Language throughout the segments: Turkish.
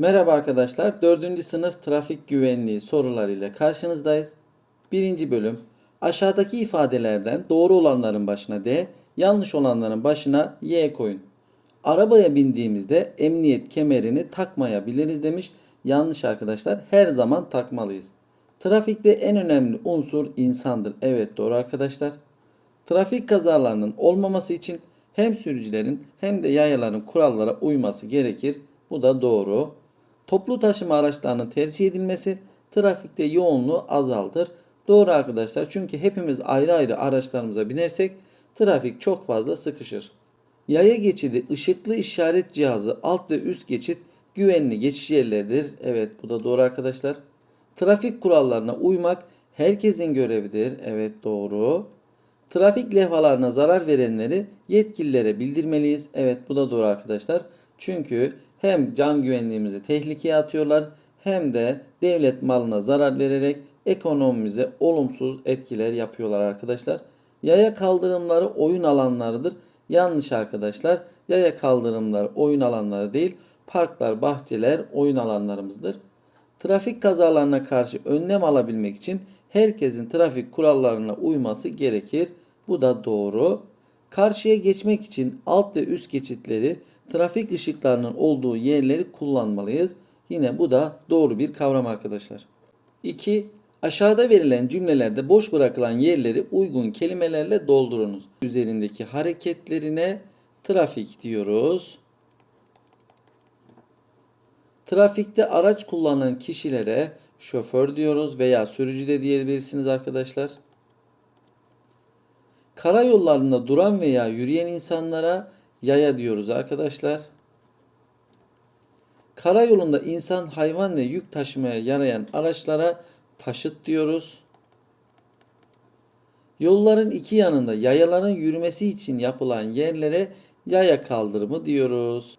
Merhaba arkadaşlar. 4. sınıf trafik güvenliği sorularıyla karşınızdayız. 1. bölüm. Aşağıdaki ifadelerden doğru olanların başına D, yanlış olanların başına Y koyun. Arabaya bindiğimizde emniyet kemerini takmayabiliriz demiş. Yanlış arkadaşlar. Her zaman takmalıyız. Trafikte en önemli unsur insandır. Evet doğru arkadaşlar. Trafik kazalarının olmaması için hem sürücülerin hem de yayaların kurallara uyması gerekir. Bu da doğru. Toplu taşıma araçlarının tercih edilmesi trafikte yoğunluğu azaltır. Doğru arkadaşlar çünkü hepimiz ayrı ayrı araçlarımıza binersek trafik çok fazla sıkışır. Yaya geçidi ışıklı işaret cihazı alt ve üst geçit güvenli geçiş yerleridir. Evet bu da doğru arkadaşlar. Trafik kurallarına uymak herkesin görevidir. Evet doğru. Trafik levhalarına zarar verenleri yetkililere bildirmeliyiz. Evet bu da doğru arkadaşlar. Çünkü hem can güvenliğimizi tehlikeye atıyorlar hem de devlet malına zarar vererek ekonomimize olumsuz etkiler yapıyorlar arkadaşlar. Yaya kaldırımları oyun alanlarıdır. Yanlış arkadaşlar. Yaya kaldırımları oyun alanları değil, parklar, bahçeler oyun alanlarımızdır. Trafik kazalarına karşı önlem alabilmek için herkesin trafik kurallarına uyması gerekir. Bu da doğru. Karşıya geçmek için alt ve üst geçitleri trafik ışıklarının olduğu yerleri kullanmalıyız. Yine bu da doğru bir kavram arkadaşlar. 2. Aşağıda verilen cümlelerde boş bırakılan yerleri uygun kelimelerle doldurunuz. Üzerindeki hareketlerine trafik diyoruz. Trafikte araç kullanan kişilere şoför diyoruz veya sürücü de diyebilirsiniz arkadaşlar. Karayollarında duran veya yürüyen insanlara yaya diyoruz arkadaşlar. Karayolunda insan, hayvan ve yük taşımaya yarayan araçlara taşıt diyoruz. Yolların iki yanında yayaların yürümesi için yapılan yerlere yaya kaldırımı diyoruz.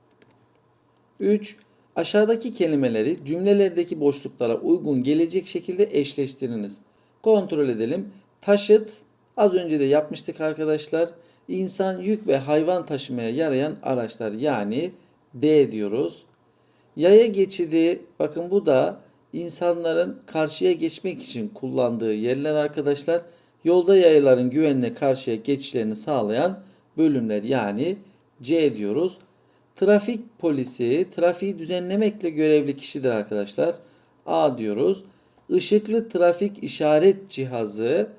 3. Aşağıdaki kelimeleri cümlelerdeki boşluklara uygun gelecek şekilde eşleştiriniz. Kontrol edelim. Taşıt az önce de yapmıştık arkadaşlar. İnsan, yük ve hayvan taşımaya yarayan araçlar yani D diyoruz. Yaya geçidi bakın bu da insanların karşıya geçmek için kullandığı yerler arkadaşlar. Yolda yayaların güvenle karşıya geçişlerini sağlayan bölümler yani C diyoruz. Trafik polisi trafiği düzenlemekle görevli kişidir arkadaşlar. A diyoruz. Işıklı trafik işaret cihazı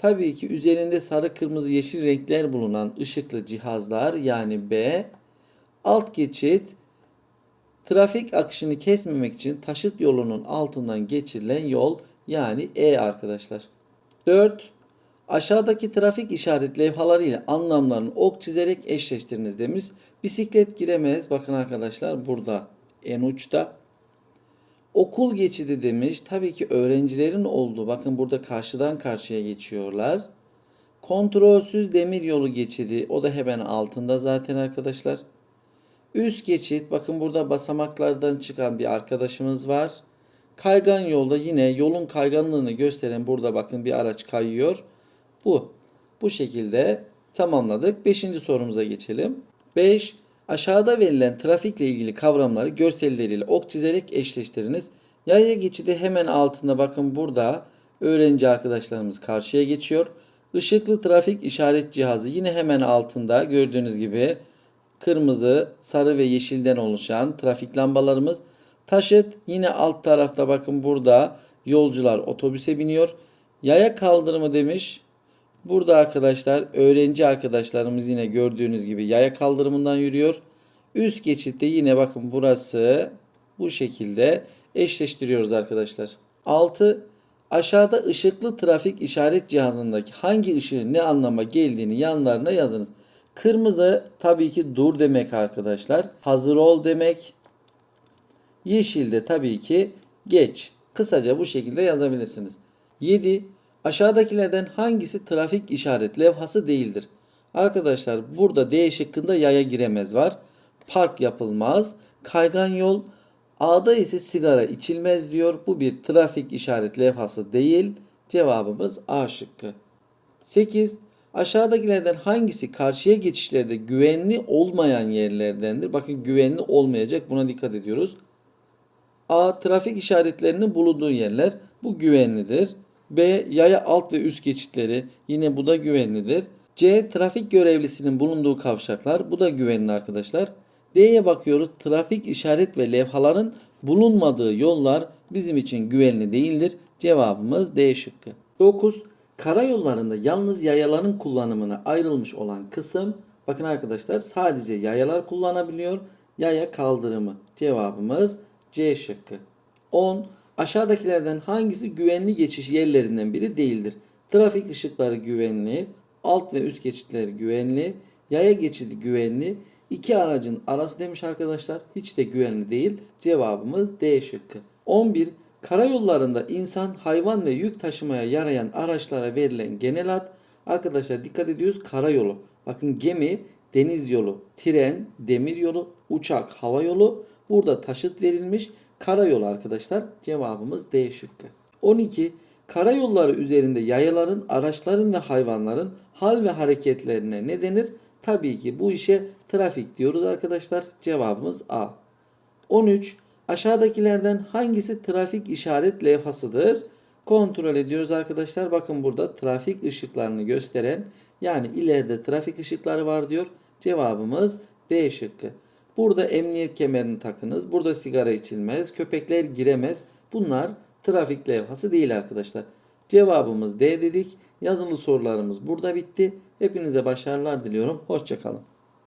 tabii ki üzerinde sarı, kırmızı, yeşil renkler bulunan ışıklı cihazlar yani B. Alt geçit trafik akışını kesmemek için taşıt yolunun altından geçirilen yol yani E arkadaşlar. 4. Aşağıdaki trafik işaret levhaları ile anlamlarını ok çizerek eşleştiriniz demiş. Bisiklet giremez. Bakın arkadaşlar burada en uçta. Okul geçidi demiş. Tabii ki öğrencilerin olduğu. Bakın burada karşıdan karşıya geçiyorlar. Kontrolsüz demir yolu geçidi. O da hemen altında zaten arkadaşlar. Üst geçit. Bakın burada basamaklardan çıkan bir arkadaşımız var. Kaygan yolda yine yolun kayganlığını gösteren burada bakın bir araç kayıyor. Bu. Bu şekilde tamamladık. Beşinci sorumuza geçelim. 5. Aşağıda verilen trafikle ilgili kavramları görselleriyle ok çizerek eşleştiriniz. Yaya geçidi hemen altında bakın burada öğrenci arkadaşlarımız karşıya geçiyor. Işıklı trafik işaret cihazı yine hemen altında gördüğünüz gibi kırmızı, sarı ve yeşilden oluşan trafik lambalarımız. Taşıt yine alt tarafta bakın burada yolcular otobüse biniyor. Yaya kaldırımı demiş. Burada arkadaşlar öğrenci arkadaşlarımız yine gördüğünüz gibi yaya kaldırımından yürüyor. Üst geçitte yine bakın burası bu şekilde eşleştiriyoruz arkadaşlar. 6. Aşağıda ışıklı trafik işaret cihazındaki hangi ışığın ne anlama geldiğini yanlarına yazınız. Kırmızı tabii ki dur demek arkadaşlar. Hazır ol demek. Yeşil de tabii ki geç. Kısaca bu şekilde yazabilirsiniz. 7. Aşağıdakilerden hangisi trafik işaret levhası değildir? Arkadaşlar burada D şıkkında yaya giremez var. Park yapılmaz. Kaygan yol. A'da ise sigara içilmez diyor. Bu bir trafik işaret levhası değil. Cevabımız A şıkkı. 8. Aşağıdakilerden hangisi karşıya geçişlerde güvenli olmayan yerlerdendir? Bakın güvenli olmayacak. Buna dikkat ediyoruz. A. Trafik işaretlerinin bulunduğu yerler. Bu güvenlidir. B. Yaya alt ve üst geçitleri. Yine bu da güvenlidir. C. Trafik görevlisinin bulunduğu kavşaklar. Bu da güvenli arkadaşlar. D'ye bakıyoruz. Trafik işaret ve levhaların bulunmadığı yollar bizim için güvenli değildir. Cevabımız D şıkkı. 9. Karayollarında yalnız yayaların kullanımına ayrılmış olan kısım bakın arkadaşlar sadece yayalar kullanabiliyor. Yaya kaldırımı. Cevabımız C şıkkı. 10. Aşağıdakilerden hangisi güvenli geçiş yerlerinden biri değildir? Trafik ışıkları güvenli, alt ve üst geçitler güvenli, yaya geçidi güvenli, iki aracın arası demiş arkadaşlar. Hiç de güvenli değil. Cevabımız D şıkkı. 11. Karayollarında insan, hayvan ve yük taşımaya yarayan araçlara verilen genel ad. Arkadaşlar dikkat ediyoruz karayolu. Bakın gemi, deniz yolu, tren, demir yolu, uçak, hava yolu. Burada taşıt verilmiş. Karayolu arkadaşlar. Cevabımız D şıkkı. 12. Karayolları üzerinde yayaların, araçların ve hayvanların hal ve hareketlerine ne denir? Tabii ki bu işe trafik diyoruz arkadaşlar. Cevabımız A. 13. Aşağıdakilerden hangisi trafik işaret levhasıdır? Kontrol ediyoruz arkadaşlar. Bakın burada trafik ışıklarını gösteren yani ileride trafik ışıkları var diyor. Cevabımız D şıkkı. Burada emniyet kemerini takınız. Burada sigara içilmez. Köpekler giremez. Bunlar trafik levhası değil arkadaşlar. Cevabımız D dedik. Yazılı sorularımız burada bitti. Hepinize başarılar diliyorum. Hoşçakalın.